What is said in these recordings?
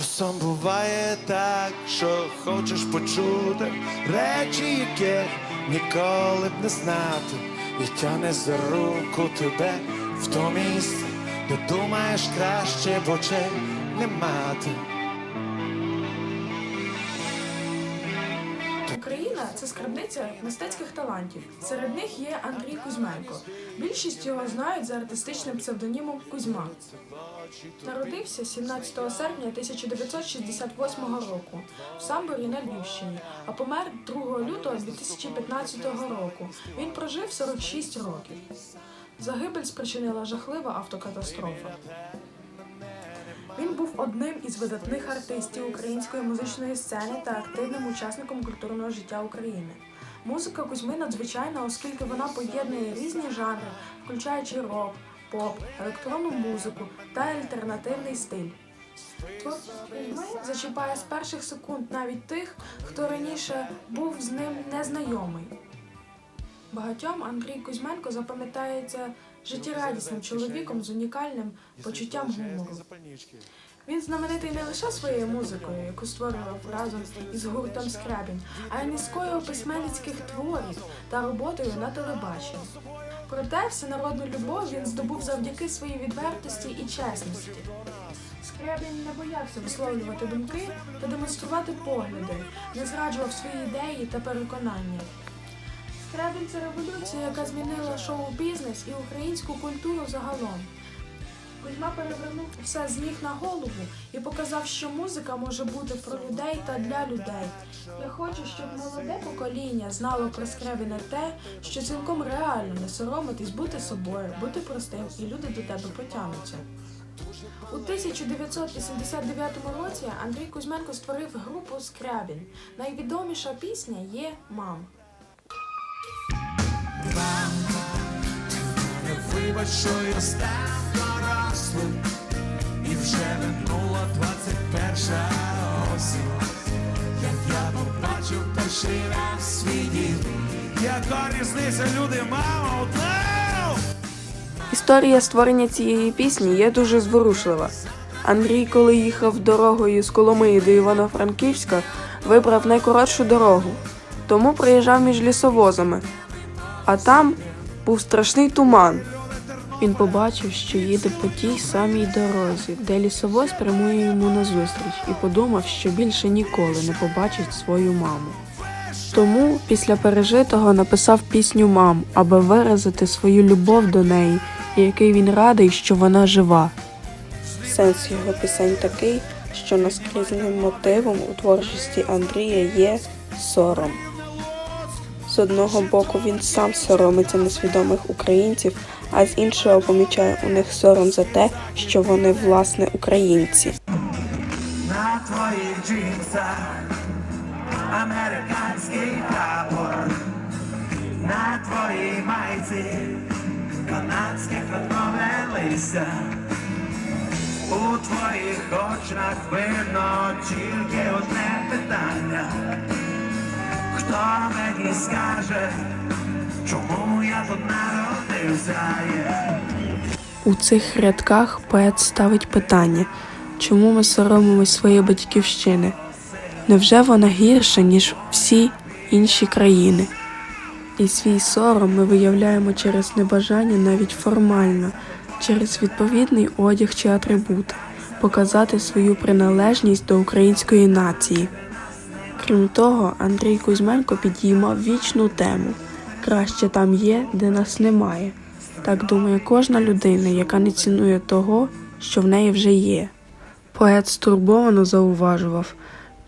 Часом буває так, що хочеш почути речі, яких ніколи б не знати, і тяне за руку тебе в то місце, де думаєш краще бо чи не мати. Це скарбниця мистецьких талантів. Серед них є Андрій Кузьменко. Більшість його знають за артистичним псевдонімом Кузьма. Народився 17 серпня 1968 року в Самборі на Львівщині, а помер 2 лютого 2015 року. Він прожив 46 років. Загибель спричинила жахлива автокатастрофа. Він був одним із видатних артистів української музичної сцени та активним учасником культурного життя України. Музика Кузьми надзвичайна, оскільки вона поєднує різні жанри, включаючи рок, поп, електронну музику та альтернативний стиль. Кузьми зачіпає з перших секунд навіть тих, хто раніше був з ним незнайомий. Багатьом Андрій Кузьменко запам'ятається життєрадісним чоловіком з унікальним почуттям гумору. Він знаменитий не лише своєю музикою, яку створював разом із гуртом Скрябін, а й низкою письменницьких творів та роботою на телебаченні. Проте всенародну любов він здобув завдяки своїй відвертості і чесності. Скрябін не боявся висловлювати думки та демонструвати погляди, не зраджував свої ідеї та переконання. Скрябін це революція, яка змінила шоу-бізнес і українську культуру загалом. Кузьма перевернув все з ніг на голову і показав, що музика може бути про людей та для людей. Я хочу, щоб молоде покоління знало про Скрябіна те, що цілком реально не соромитись бути собою, бути простим, і люди до тебе потягнуться. У 1989 році Андрій Кузьменко створив групу Скрябін. Найвідоміша пісня є Мам. Вибач, що я став дорослим, і вже минула 21 осінь. Як я побачив перший раз свій дім, яка різниця, люди, мама, одна! Історія створення цієї пісні є дуже зворушлива. Андрій, коли їхав дорогою з Коломиї до Івано-Франківська, вибрав найкоротшу дорогу, тому проїжджав між лісовозами. А там був страшний туман. Він побачив, що їде по тій самій дорозі, де лісовоз прямує йому назустріч, і подумав, що більше ніколи не побачить свою маму. Тому після пережитого написав пісню Мам, аби виразити свою любов до неї, і який він радий, що вона жива. Сенс його пісень такий, що наскрізним мотивом у творчості Андрія є сором. З одного боку він сам соромиться несвідомих українців, а з іншого помічає у них сором за те, що вони власне українці. На твоїх джинсах американський прапор, на твоїй майці канадське квіткове листя, у твоїх очах видно тільки одне питання. Хто мені скаже, чому я тут народився? У цих рядках поет ставить питання, чому ми соромимось своєї батьківщини? Невже вона гірша, ніж всі інші країни? І свій сором ми виявляємо через небажання навіть формально, через відповідний одяг чи атрибути, показати свою приналежність до української нації. Крім того, Андрій Кузьменко підіймав вічну тему краще там є, де нас немає. Так думає кожна людина, яка не цінує того, що в неї вже є. Поет стурбовано зауважував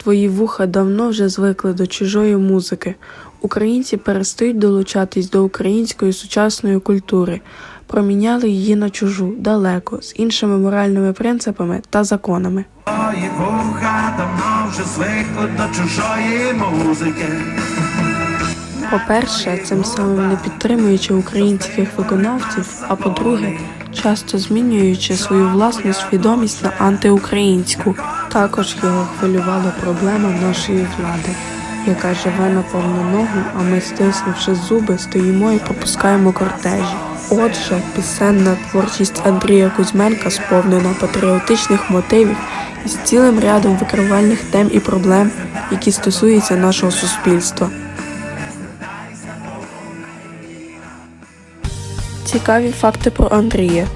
Твої вуха давно вже звикли до чужої музики. Українці перестають долучатись до української сучасної культури, проміняли її на чужу, далеко, з іншими моральними принципами та законами. Твої вуха давно вже звикли до чужої музики. По-перше, цим самим не підтримуючи українських виконавців, а по-друге, часто змінюючи свою власну свідомість на антиукраїнську. Також його хвилювала проблема нашої влади, яка живе на повну ногу, а ми, стиснувши зуби, стоїмо і пропускаємо кортежі. Отже, пісенна творчість Андрія Кузьменка сповнена патріотичних мотивів з цілим рядом викривальних тем і проблем, які стосуються нашого суспільства. Цікаві факти про Андрія.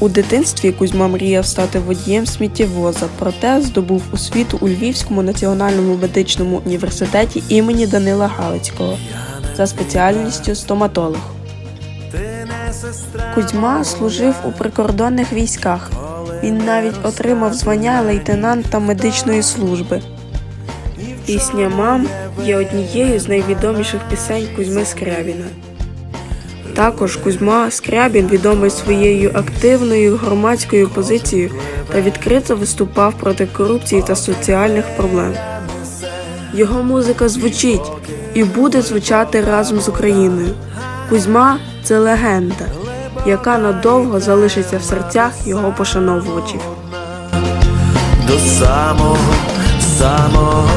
У дитинстві Кузьма мріяв стати водієм сміттєвоза, проте здобув освіту у Львівському національному медичному університеті імені Данила Галицького за спеціальністю стоматолог. Кузьма служив у прикордонних військах. Він навіть отримав звання лейтенанта медичної служби. Пісня Мам є однією з найвідоміших пісень Кузьми Скрябіна. Також Кузьма Скрябін відомий своєю активною громадською позицією та відкрито виступав проти корупції та соціальних проблем. Його музика звучить і буде звучати разом з Україною. Кузьма це легенда, яка надовго залишиться в серцях його пошановувачів. до самого, самого.